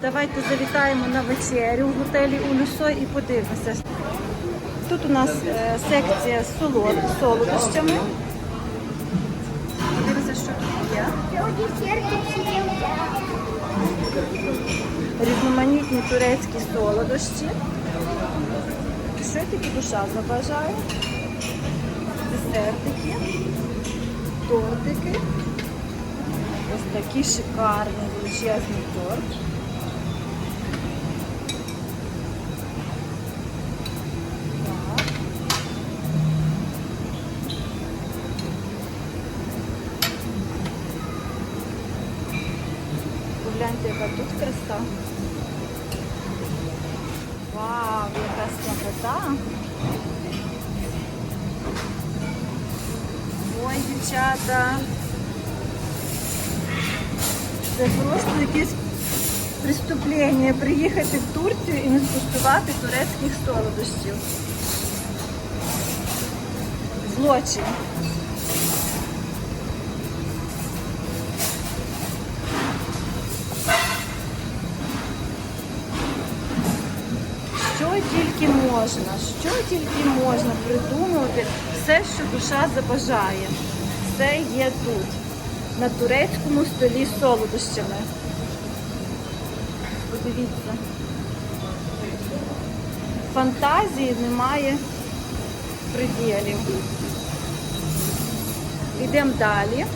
Давайте завітаємо на вечерю в готелі Улюсо і подивимося. Тут у нас е, секція з солод, солодощами. Подивимося, що тут є. Різноманітні турецькі солодощі. Що тільки душа забажає? Десертики, тортики. Ось такий шикарний величезний торт. Так. Погляньте, яка тут краса. Вау, яка смакота. Ой, дівчата. Це просто якесь преступлення приїхати в Турцію і не скуштувати турецьких солодощів. Злочин. Можна, що тільки можна придумувати, все, що душа забажає. Все є тут, на турецькому столі з солодощами. Подивіться. Фантазії немає приділів. Йдемо далі.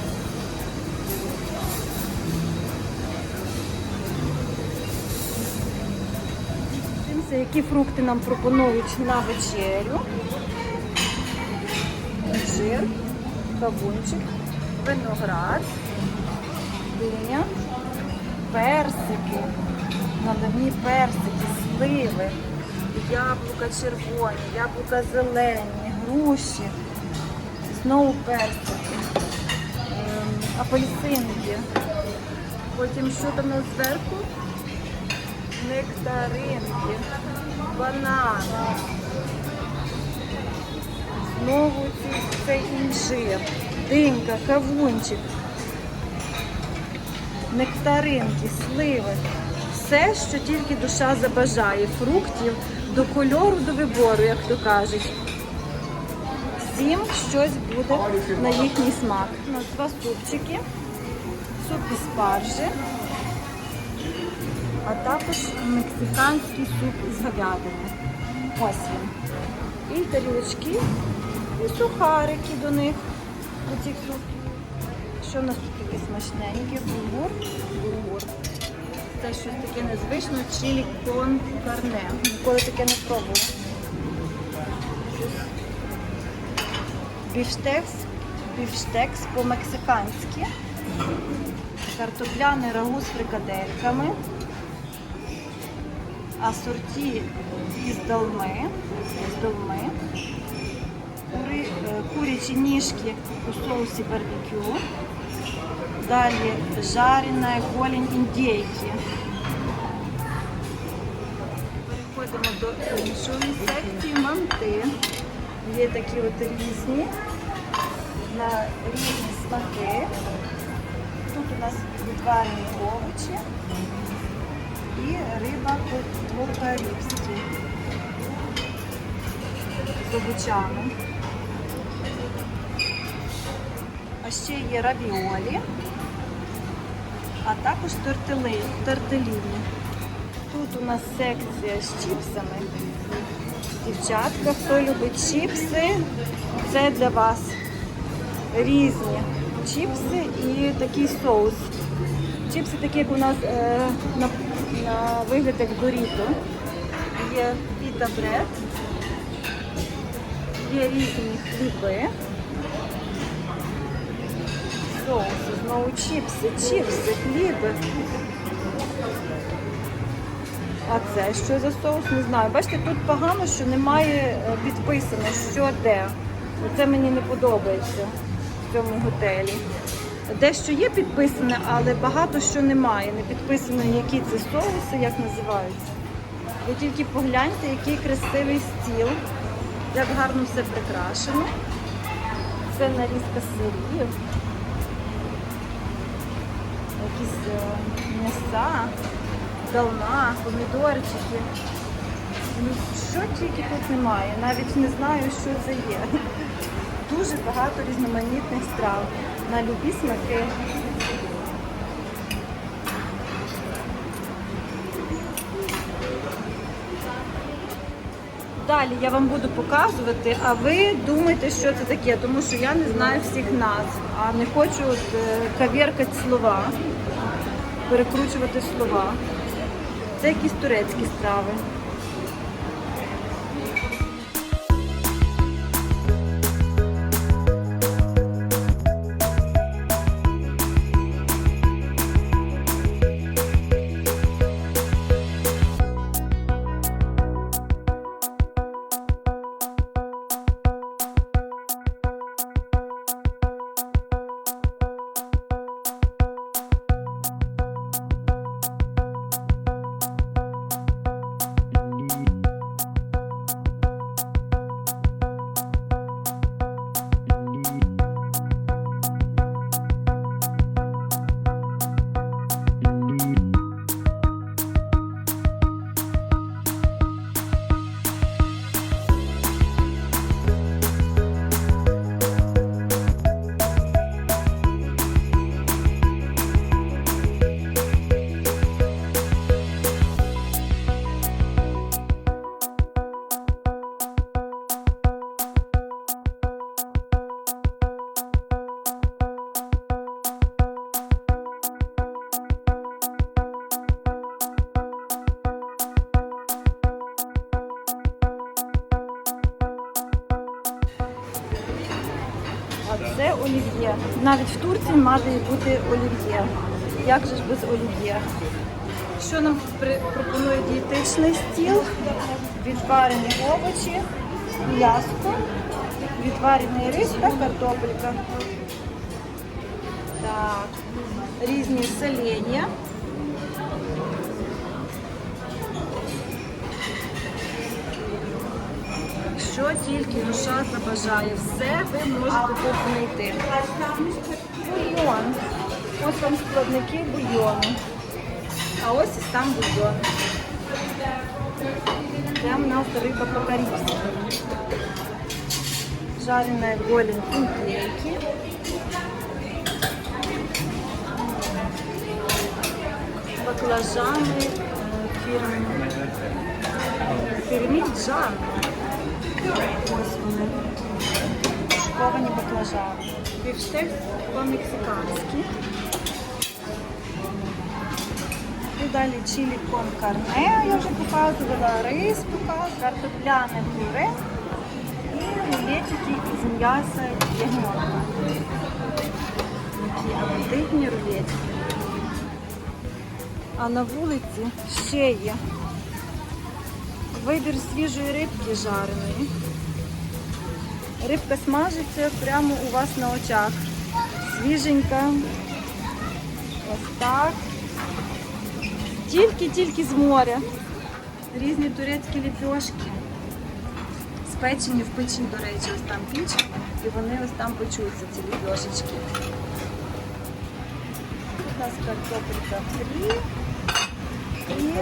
Дивимося, які фрукти нам пропонують на вечерю. Інжир, кавунчик, виноград, диня, персики, наливні персики, сливи, яблука червоні, яблука зелені, груші, знову персики, ем, апельсинки. Потім що там зверху? Нектаринки, банани. Знову цей інжир, динька, кавунчик, нектаринки, сливи. Все, що тільки душа забажає. Фруктів до кольору, до вибору, як то кажуть. Всім щось буде на їхній смак. У нас два супчики, суп із спаржі а також мексиканський суп з говядини. Ось він. І тарілочки, і сухарики до них, цих супів. Що в нас тут таке смачненьке? Булгур. Булгур. Це щось таке незвичне, чилі кон карне. Ніколи таке не пробувала. Біфштекс, біфштекс по-мексиканськи. Картопляний рагу з фрикадельками асорті із долми, з долми, кури, е, курячі ніжки у соусі барбекю, далі жарена голень індейки. Переходимо до іншої секції манти. Є такі от різні, на різні смаки. Тут у нас відварені овочі і риба по-карибськи з овочами. А ще є равіолі, а також тортели, тортеліні. Тут у нас секція з чіпсами. Дівчатка, хто любить чіпси, це для вас різні чіпси і такий соус. Чіпси такі, як у нас е, на, вигляд як доріто. Є піта бред, є різні хліби. Соуси, знову чіпси, чіпси, хліби. А це що за соус? Не знаю. Бачите, тут погано, що немає е, підписано, що де. Це мені не подобається в цьому готелі. Дещо є підписане, але багато що немає. Не підписано, які це соуси, як називаються. Ви тільки погляньте, який красивий стіл, як гарно все прикрашено. Це нарізка сирів. Якісь е, м'яса. долма, помідорчики. Ну, що тільки тут немає, навіть не знаю, що це є. Дуже багато різноманітних страв на любі смаки. Далі я вам буду показувати, а ви думаєте, що це таке, тому що я не знаю всіх назв, а не хочу от, е, кав'яркати слова, перекручувати слова. Це якісь турецькі страви. Це олів'є. Навіть в Турції має бути олів'є. Як же ж без олів'є? Що нам пропонує дієтичний стіл? Відварені овочі, м'ясо, відварений рис та картопелька. Так, різні соленья. Що тільки душа забажає, все ви можете тут знайти. Бульйон. Ось вам складники бульйону. А ось і сам бульйон. Прям у нас риба по-карибски. Жареная голень индейки. Баклажаны э, фирмы. Пирамид-джан. Ось вони. Шковані баклажани. Бівштекс по-мексиканськи. І далі чилі кон карне, я вже показувала, рис показувала, картопляне пюре і рулетики із м'яса ягненка. Такі апетитні рулетики. А на вулиці ще є вибір свіжої рибки жареної. Рибка смажиться прямо у вас на очах. Свіженька. Ось так. Тільки-тільки з моря. Різні турецькі ліпьошки. Спечені в печі, до речі, ось там піч. І вони ось там печуться, ці ліпьошечки. У нас картопелька фрі. І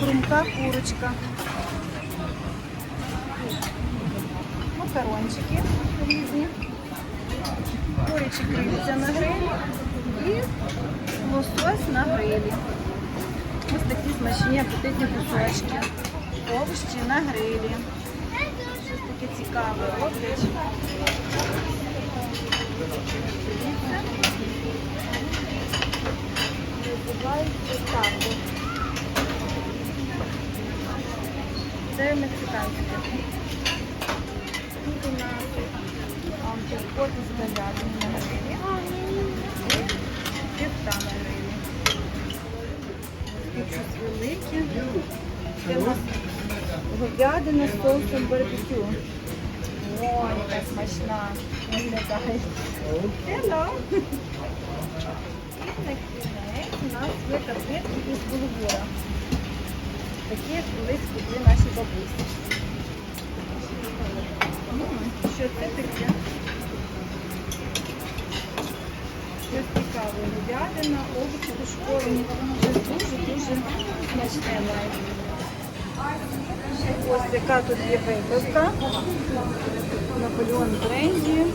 хрумка курочка. Макарончики різні. Курячі крильця на грилі і лосось на грилі. Ось такі смачні апетитні кусочки. Овощі на грилі. Щось таке цікаве роблять. Дивіться. Називається Це мексиканське. Тут у нас щось велике. Це у говядина з соусом барбекю. О, яка смачна. Hello. І на кінець у нас є котлетки із булгура. Такі як колись купили наші бабусі. Що це таке? щось цікаве. Говядина, овочі тушковані. Щось дуже-дуже смачне навіть. Ось яка тут є випивка. Наполеон бренді,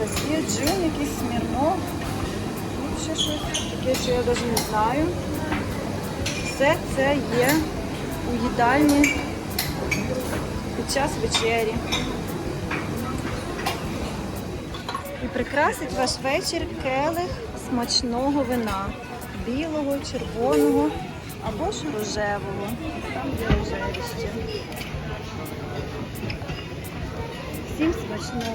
Анастасія, джин, якийсь смірнов. Тут ще щось таке, що я навіть не знаю. Все це є у їдальні під час вечері. І прикрасить ваш вечір келих смачного вина. Білого, червоного або ж рожевого. Там є рожевіще. Всім смачного.